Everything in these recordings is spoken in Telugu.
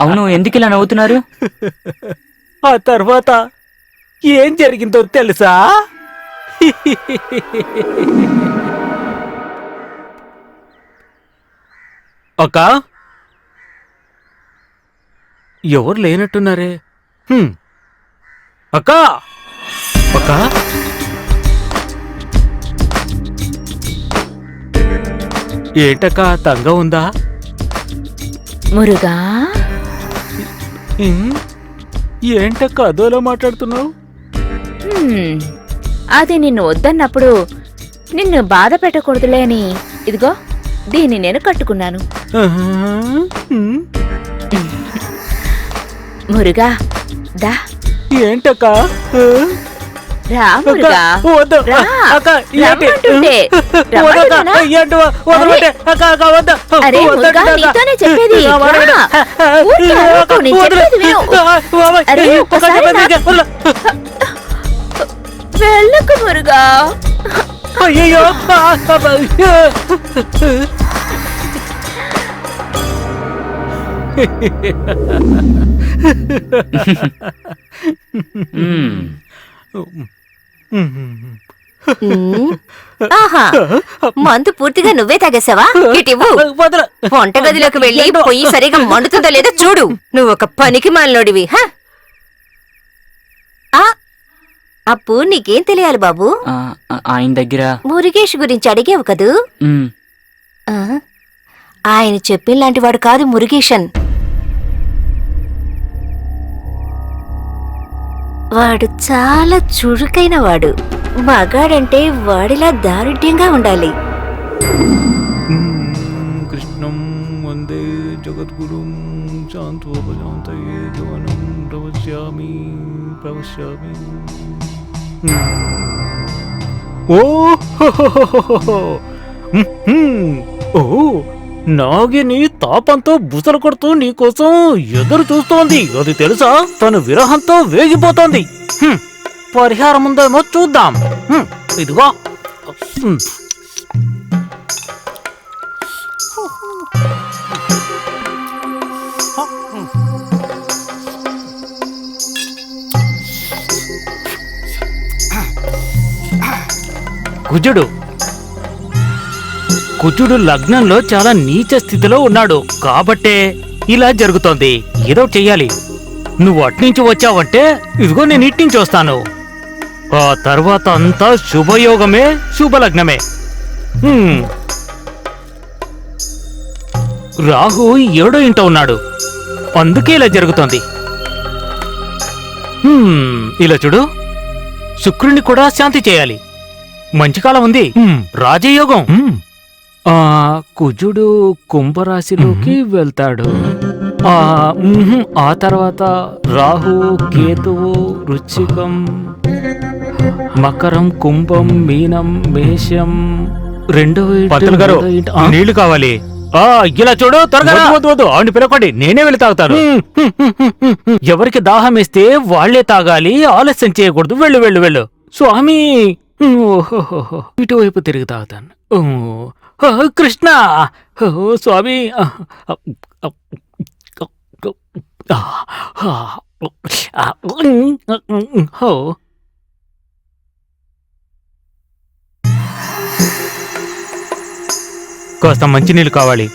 అవును ఎందుకు ఇలా నవ్వుతున్నారు? ఆ తర్వాత ఏం జరిగిందో తెలుసా? ఒక ఎవరు లేనట్టున్నారే? హ్మ్. అక్క? అక్క? ఏంటక్క తంగ ఉందా? మురుగా? ఏంటక్క అదోలా మాట్లాడుతున్నావు? అది నిన్ను వద్దన్నప్పుడు నిన్ను బాధ పెట్టకూడదులే అని. ఇదిగో దీన్ని నేను కట్టుకున్నాను? మురుగా దా. ఏంటక్క? ఆ? రా మురుగా అక్క, వద్దు. రా. అక్క, ఏంటి? రమ్మంటుంటే. వద్దు అక్క, రమ్మంటున్నానా? ఏంటి? వదలమంటే. అక్క, అక్క, వద్దు. అరే, వద్దంటే మురుగా, అక్క. నీతోనే చెప్పేది. వెళ్ళకు మురుగా. మ్మ్. ఉమ్. ఆహా మందు పూర్తిగా నువ్వే తాగేసావా? ఇటివ్వు వదలు. వంటగదిలోకి వెళ్ళి పొయ్యి సరిగా మండుతుందో లేదో చూడు. నువ్వు ఒక పనికి మాలినోడివి హ? ఆ అప్పు నీకేం తెలియాలి బాబు? ఆయన దగ్గర. మురుగేష్ గురించి అడిగేవు కదూ? ఆయన చెప్పినలాంటి వాడు కాదు మురుగేషన్. వాడు చాలా చురుకైన వాడు మగాడంటే వాడిలా దారుఢ్యంగా ఉండాలి. కృష్ణం వందే జగద్గురు శాంతోపశాంతయే ధ్వనం ప్రవశ్యామి ప్రవశ్యామి ఓ ఓ నాగిని తాపంతో బుసలు కొడుతూ నీకోసం ఎదురు చూస్తోంది. అది తెలుసా? తను విరహంతో వేగిపోతోంది. పరిహారం ఉందేమో చూద్దాం. ఇదిగో. హ్మ్. కుజుడు కుజుడు లగ్నంలో చాలా నీచ స్థితిలో ఉన్నాడు. కాబట్టే ఇలా జరుగుతోంది. ఏదో చెయ్యాలి. నువ్వు అట్నుంచి వచ్చావంటే ఇదిగో నేను ఇట్నుంచి వస్తాను. ఆ తర్వాత అంతా శుభయోగమే శుభలగ్నమే. రాహు ఏడో ఇంట ఉన్నాడు. అందుకే ఇలా జరుగుతోంది. ఇలా చూడు. శుక్రుని కూడా శాంతి చేయాలి. మంచి కాలం ఉంది. రాజయోగం. ఆ కుజుడు కుంభరాశిలోకి వెళ్తాడు. ఆ మ్హూ, ఆ తర్వాత రాహు కేతువు వృశ్చికం మకరం కుంభం మీనం మేషం రెండవ పంతులు గారు, ఆ, నీళ్ళు కావాలి. ఆ ఇలా చూడు త్వరగా రా. వద్దు వద్దు ఆవిడ పిలవకండి నేనే వెళ్ళి తాగుతాను. ఎవరికి దాహం వేస్తే వాళ్ళే తాగాలి ఆలస్యం చేయకూడదు వెళ్ళు వెళ్ళు వెళ్ళు. స్వామి ఓహోహోహో. ఇటువైపు తిరిగి తాగుతాను. ఓ, కృష్ణ ఓ, స్వామి ఓ. కాస్త మంచినీళ్ళు కావాలి.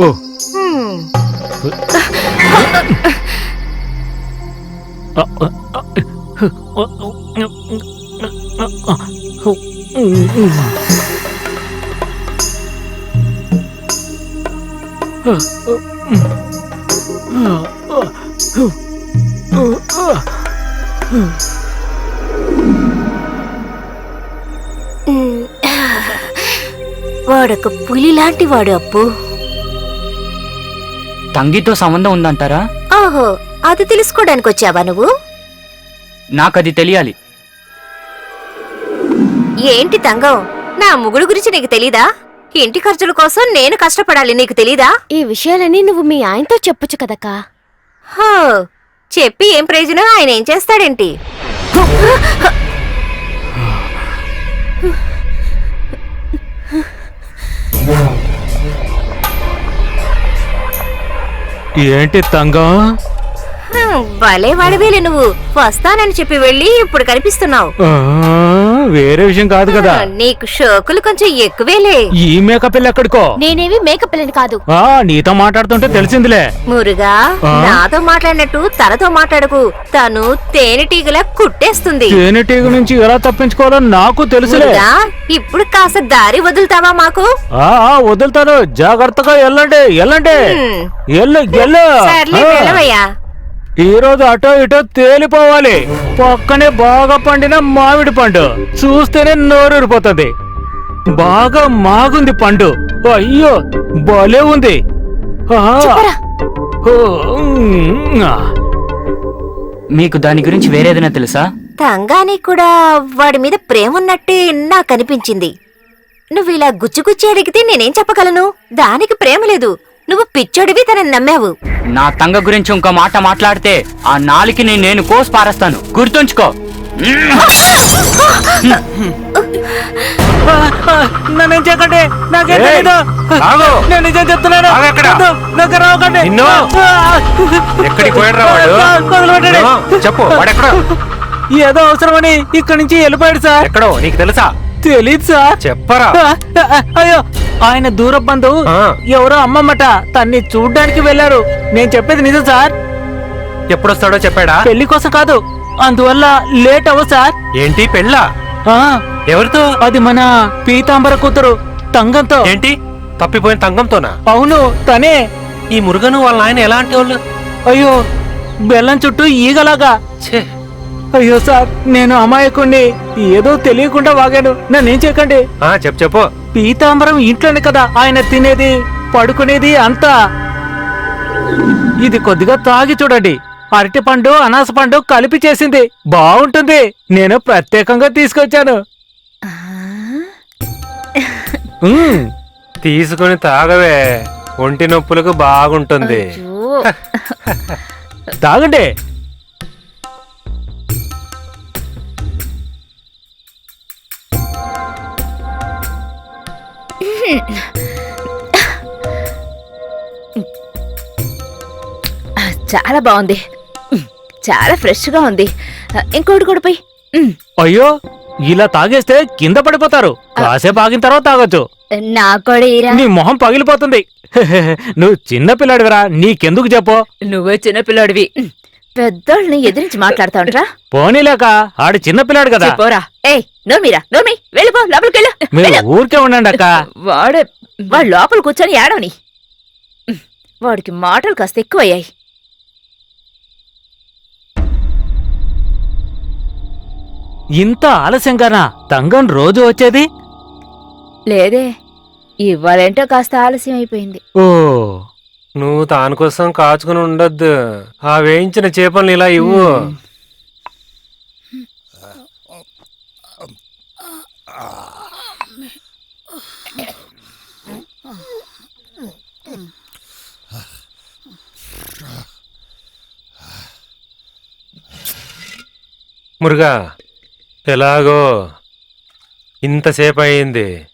ఓ. వాడొక పులి లాంటి వాడు అప్పు తంగితో సంబంధం ఉందంటారా? ఓహో అది తెలుసుకోవడానికి వచ్చావా నువ్వు? నాకది తెలియాలి. ఏంటి తంగం? నా ముగుడు గురించి నీకు తెలీదా? ఇంటి ఖర్చుల కోసం నేను కష్టపడాలి నీకు తెలీదా? ఈ విషయాలన్నీ నువ్వు మీ ఆయనతో చెప్పొచ్చు కదక్కా. హో, చెప్పి ఏం ప్రయోజనం? ఆయన ఏం చేస్తాడేంటి? ఏంటి తంగం? భలే వాడివేలే నువ్వు. వస్తానని చెప్పి వెళ్ళి ఇప్పుడు కనిపిస్తున్నావు. వేరే విషయం కాదు కదా. నీకు షోకులు కొంచెం ఎక్కువేలే. ఈ మేకప్ పిల్ల ఎక్కడికో? నేనేవి మేకప్ పిల్లని కాదు. ఆ నీతో మాట్లాడుతుంటే తెలిసిందిలే. మురుగా? నాతో మాట్లాడినట్టు తనతో మాట్లాడకు. తను తేనెటీగలా కుట్టేస్తుంది. తేనెటీగ నుంచి ఎలా తప్పించుకోవాలో నాకు తెలుసులే. ఇప్పుడు కాస్త దారి వదులుతావా మాకు? ఆ వదులుతాను. జాగ్రత్తగా వెళ్ళండి వెళ్ళండి హ్మ్. ఎల్లు ఎల్లు. సర్లే. వెళ్ళవయ్యా. ఈ రోజు అటో ఇటో తేలిపోవాలి. పక్కనే బాగా పండిన మామిడి పండు. చూస్తేనే నోరూరిపోతుంది. బాగా మాగుంది పండు. అయ్యో భలే ఉంది. మీకు దాని గురించి వేరేదైనా తెలుసా? తంగానికి కూడా వాడి మీద ప్రేమ ఉన్నట్టే నాకు అనిపించింది. నువ్వు ఇలా గుచ్చిగుచ్చి అడిగితే నేనేం చెప్పగలను? దానికి ప్రేమ లేదు. నువ్వు పిచ్చోడివి తనని నమ్మావు నా తంగ గురించి ఇంకో మాట మాట్లాడితే ఆ నాలికిని నేను కోసి పారేస్తాను గుర్తుంచుకో నన్నేం చేయకండి నాకేం ఏయ్, తెలీదు. ఆగు. నేను నిజం చెప్తున్నాను ఆగు ఎక్కడ? వద్దు, నాకు రావకండి నిన్ను. ఆ, ఎక్కడికి పోయాడురా వాడు? సార్, వదిలిపెట్టండి. నిన్ను, చెప్పు వాడెక్కడో ఏదో అవసరమని ఇక్కడి నుంచి వెళ్ళిపోయాడు సార్ ఎక్కడో నీకు తెలుసా తెలీదు సార్ చెప్పరా అయ్యో ఆయన దూర బంధువు. ఎవరో అమ్మమ్మట తన్ని చూడ్డానికి వెళ్ళారు నేను చెప్పేది నిజం సార్? ఎప్పుడొస్తాడో చెప్పాడా? పెళ్ళి కోసం కాదు అందువల్ల లేట్ అవ్వ సార్. ఏంటి పెళ్ళా? ఆ, ఎవరితో? అది మన పీతాంబర కూతురు తంగంతో. ఏంటి? తప్పిపోయిన తంగంతోనా? అవును తనే. ఈ మురుగను వాళ్ళ ఆయన ఎలాంటి వాళ్ళు? అయ్యో బెల్లం చుట్టూ ఈగలాగా. ఛే. అయ్యో సార్ నేను అమాయకుణ్ణి. ఏదో తెలియకుండా వాగాను. నన్నేం చేయకండి. ఆ చెప్పు చెప్పు. పీతాంబరం ఇంట్లోనే కదా ఆయన తినేది పడుకునేది అంతా. ఇది కొద్దిగా తాగి చూడండి. అరటి పండు అనాస పండు కలిపి చేసింది. బాగుంటుంది. నేను ప్రత్యేకంగా తీసుకొచ్చాను. తీసుకొని తాగవే. ఒంటి నొప్పులకు బాగుంటుంది. తాగండి. చాలా బాగుంది. చాలా ఫ్రెష్గా ఉంది ఇంకోటి కూడా పోయి. అయ్యో ఇలా తాగేస్తే కింద పడిపోతారు. కాసేపు ఆగిన తర్వాత తాగొచ్చు. నా కూడా ఈరా. నీ మొహం పగిలిపోతుంది. నువ్వు చిన్న పిల్లాడివిరా నీకెందుకు చెప్పు? నువ్వే చిన్నపిల్లాడివి పెద్దోళ్ళని ఎదిరించి మాట్లాడుతా ఉంటా పోనీలేక ఆడు చిన్న పిల్లాడు కదా. పోరా ఏయ్ నోర్మీరా నోర్మి వెళ్ళిపో లోపలికి వెళ్ళు. మీరు. ఊరికే ఉండండి అక్క. వాడే వాడు లోపల కూర్చొని ఏడవని. వాడికి మాటలు కాస్త ఎక్కువయ్యాయి. ఇంత ఆలస్యంగానా తంగం రోజు వచ్చేది? లేదే ఇవ్వాలంటే కాస్త ఆలస్యం అయిపోయింది ఓ నువ్వు తాను కోసం కాచుకుని ఉండొద్దు. ఆ వేయించిన చేపల్ని ఇలా ఇవ్వు. మురుగా ఎలాగో? ఇంతసేపు అయింది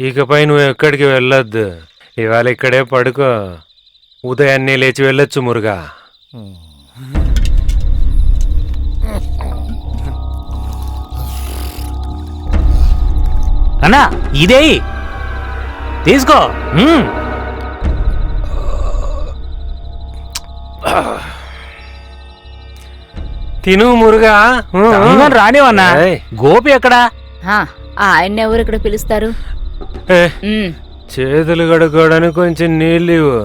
ఇకపై నువ్వు ఎక్కడికి వెళ్ళొద్దు. ఇవాళ ఇక్కడే పడుకో. ఉదయాన్నే లేచి వెళ్ళొచ్చు మురుగా. అన్నా ఇదే. తీసుకో. తిను మురుగా. రానివన్నా ఏయ్. గోపి ఎక్కడా? ఆ, ఆయన ఎవరు ఇక్కడ పిలుస్తారు? చేతులు కడుక్కోవడానికి కొంచెం నీళ్ళు ఇవ్వు.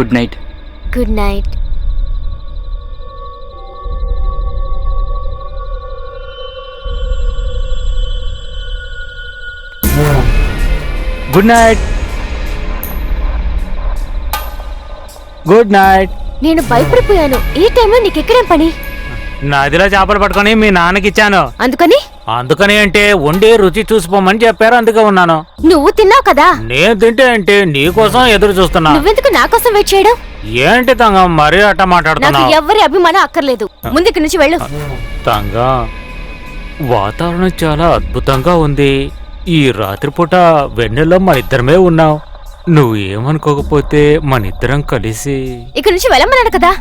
Good night. Good night. Good night. Good night. నేను భయపడిపోయాను. ఈ టైంలో నీకెక్కడే పని? నదిలో చేపలు పట్టుకొని మీ నాన్నకి ఇచ్చాను. అందుకని? అందుకని అంటే వండి రుచి చూసిపోమని చెప్పారు అందుకే ఉన్నాను. నువ్వు తిన్నావు కదా? నేను తింటే అంటే నీకోసం ఎదురు చూస్తున్నా. నువ్వెందుకు నా కోసం వెయిట్ చేయడం? ఏంటి తంగం మరీ అట్ట నాకు మాట్లాడుతున్నావు ఎవ్వరి అభిమానం అక్కర్లేదు. ముందుకి నుంచి వెళ్ళు. తంగా వాతావరణం చాలా అద్భుతంగా ఉంది. ఈ రాత్రిపూట వెన్నెల్లో మన ఇద్దరమే ఉన్నాం. నువ్వు ఏమనుకోకపోతే మన ఇద్దరం కలిసి ఇక్కడ నుంచి వెళ్ళమన్నాడు కదా?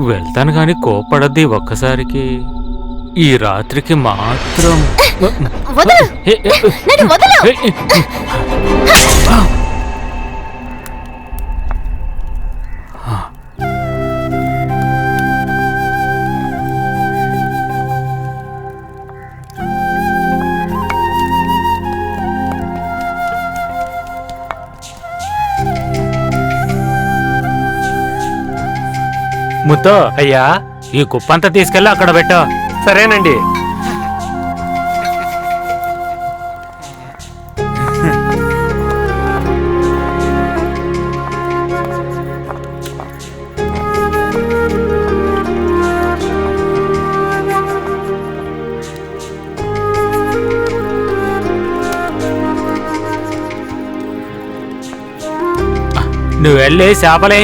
వెళ్తాను గాని కోపడద్ది ఒక్కసారికి. ఈ రాత్రికి మాత్రం. ముత్తో అయ్యా ఈ కుప్పంతా తీసుకెళ్ళి అక్కడ పెట్టు. సరేనండి. నువ్వు వెళ్ళి చేపలు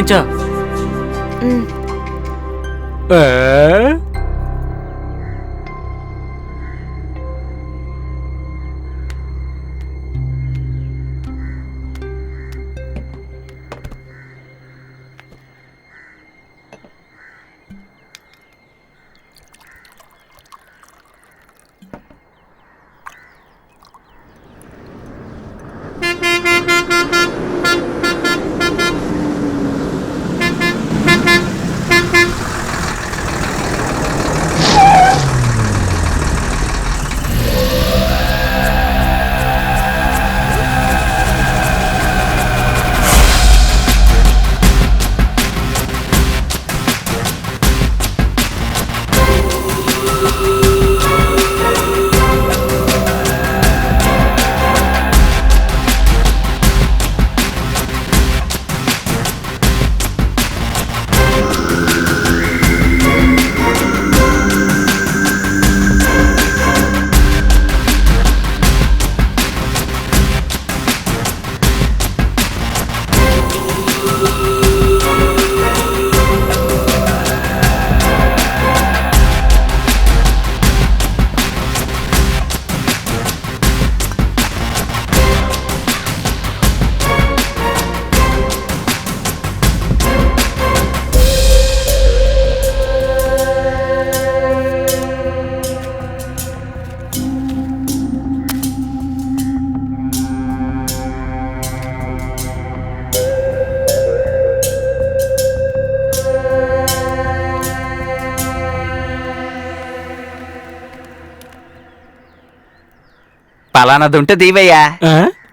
ఉంటే దీవయ్యా?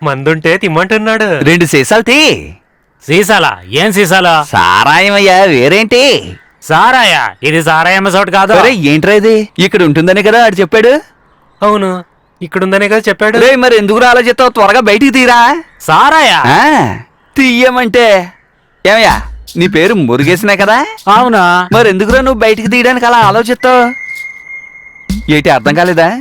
మందుంటే తిమ్మంటున్నాడు. రెండు సీసాలు తీ. సీసాలా? ఏం సీసాలా? సారాయమయ్యా వేరేంటి? సారాయా? ఇది సారాయమ్మ చోటు కాదు. అరే ఏంట్రా ఇది? ఇక్కడ ఉంటుందని కదా ఆడు చెప్పాడు. అవును ఇక్కడుందనే కదా చెప్పాడు. రే మరి ఎందుకు ఆలోచిస్తావు? త్వరగా బయటికి తీరా. సారాయా? తీయమంటే. ఏమయ్యా నీ పేరు మురుగేసినా కదా? అవునా? మరి ఎందుకురా నువ్వు బయటికి తీయడానికి అలా ఆలోచిస్తావు? ఏంటి అర్థం కాలేదా?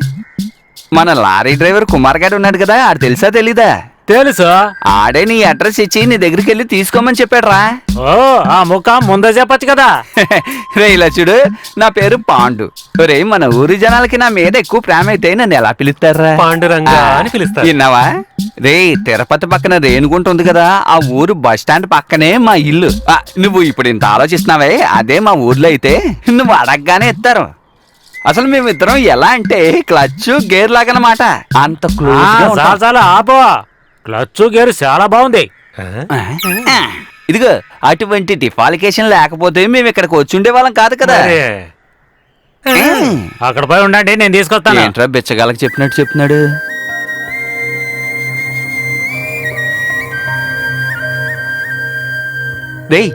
మన లారీ డ్రైవర్ కుమార్ గారు ఉన్నాడు కదా ఆడు తెలుసా తెలీదా? తెలుసు. ఆడే నీ అడ్రస్ ఇచ్చి నీ దగ్గరికి వెళ్ళి తీసుకోమని చెప్పాడు రా ఓ ఆ ముఖం ముందే చెప్పొచ్చు కదా. రే ఇలా చూడు నా పేరు పాండు. రే మన ఊరి జనాలకి నా మీద ఎక్కువ ప్రేమ అయితే నన్ను ఎలా పిలుస్తారా? పాండురంగా అని పిలుస్తారు. విన్నావా? రే తిరుపతి పక్కన రేణుగుంట ఉంది కదా ఆ ఊరు బస్ స్టాండ్ పక్కనే మా ఇల్లు. ఆ, నువ్వు ఇప్పుడు ఇంత ఆలోచిస్తున్నావే అదే మా ఊర్లో అయితే నువ్వు అడగగానే ఇస్తారు అసలు మేమిద్దరం ఎలా అంటే క్లచ్ గేర్ లాగనమాట అంత క్లోజ్. చాలా చాలా ఆపో. క్లచ్ గేరు చాలా బాగుంది. ఇదిగో అటువంటి డిఫాలికేషన్ లేకపోతే మేము ఇక్కడికి వచ్చి ఉండేవాళ్ళం కాదు కదా. అక్కడ పోయి ఉండండి నేను తీసుకొస్తాను. ఏంట్రా బిచ్చగాళ్ళకి చెప్పినట్టు చెప్తున్నాడు? రేయ్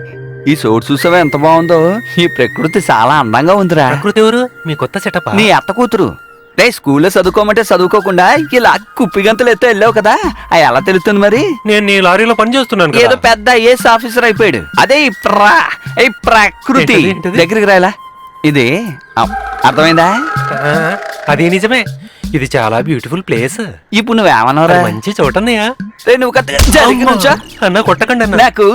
ఈ చోటు చూసావా ఎంత బాగుందో? ఈ ప్రకృతి చాలా అందంగా ఉందిరా. ప్రకృతి ఎవరు? మీ కొత్త సెటప్ నీ అత్త కూతురు. రే స్కూల్లో చదువుకోమంటే చదువుకోకుండా ఇలా కుప్పిగంతలు ఎత్తే వెళ్ళావు కదా? అవి ఎలా తెలుస్తుంది మరి? నేను నీ లారీలో పని చేస్తున్నాను ఏదో పెద్ద ఐఏఎస్ ఆఫీసర్ అయిపోయాడు. అదే ఈ ప్రా ఈ ప్రకృతి? దగ్గరికి రాయలా? ఇది అర్థమైందా? అది నిజమే. ఇది చాలా బ్యూటిఫుల్ ప్లేస్ ఇప్పుడు నువ్వేమన్నావురా మంచి చోటన్నయ్యా రే నువ్వు జరిగి నుంచో. అన్న కొట్టకండి అన్న. నాకు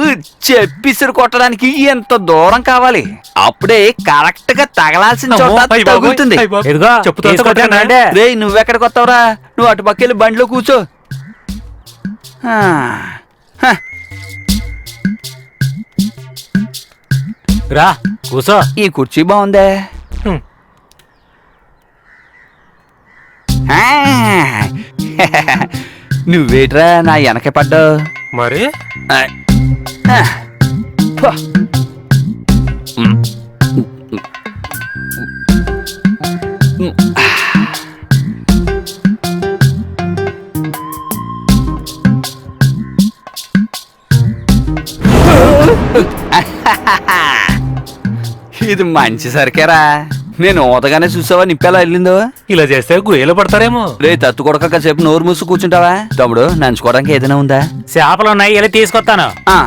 చెప్పిసిరు కొట్టడానికి ఎంత దూరం కావాలి? అప్పుడే కరెక్ట్గా తగలాల్సిన అమ్మో, చోట బాబోయ్, తగులుతుంది. అయ్ బాబోయ్. ఇదిగో చెప్పుతో తీసుకొచ్చాను కొట్టనా? రండి. రే నువ్వెక్కడికి వస్తావురా? నువ్వు అటు పక్కెళ్ళి బండిలో కూర్చో. ఆ, హ, రా కూసో ఈ కుర్చీ బాగుందే. హ్మ్. ఆ, నువ్వేట్రా నా వెనక పడ్డావు మరి. ఇది మంచి సరికేరా. నేను ఊతగానే చూసావా? నిప్పెలా వెళ్ళిందో? ఇలా చేస్తే గుయ్యలు పడతారేమో. రే తత్తు కొడక కాసేపు నోరు మూసి కూర్చుంటావా? తమ్ముడు నంచుకోవడానికి ఏదైనా ఉందా? చేపలు ఉన్నాయి వెళ్ళి తీసుకొస్తాను. ఆ.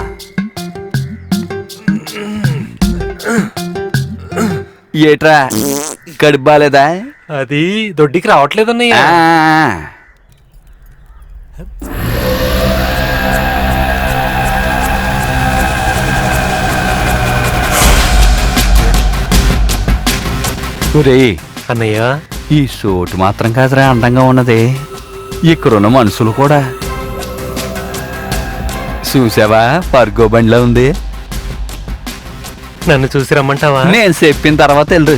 ఏట్రా? కడుపు బాలేదా? అది దొడ్డికి రావట్లేదన్నయ్య. ఆ. ఒరేయ్ అన్నయ్య. ఈ సోటు మాత్రం కాదురా అందంగా ఉన్నది. ఇక్కడున్న మనుషులు కూడా. చూసావా? పర్గో బండిలో ఉంది. నన్ను చూసి రమ్మంటావా? నేను చెప్పిన తర్వాత వెళ్ళు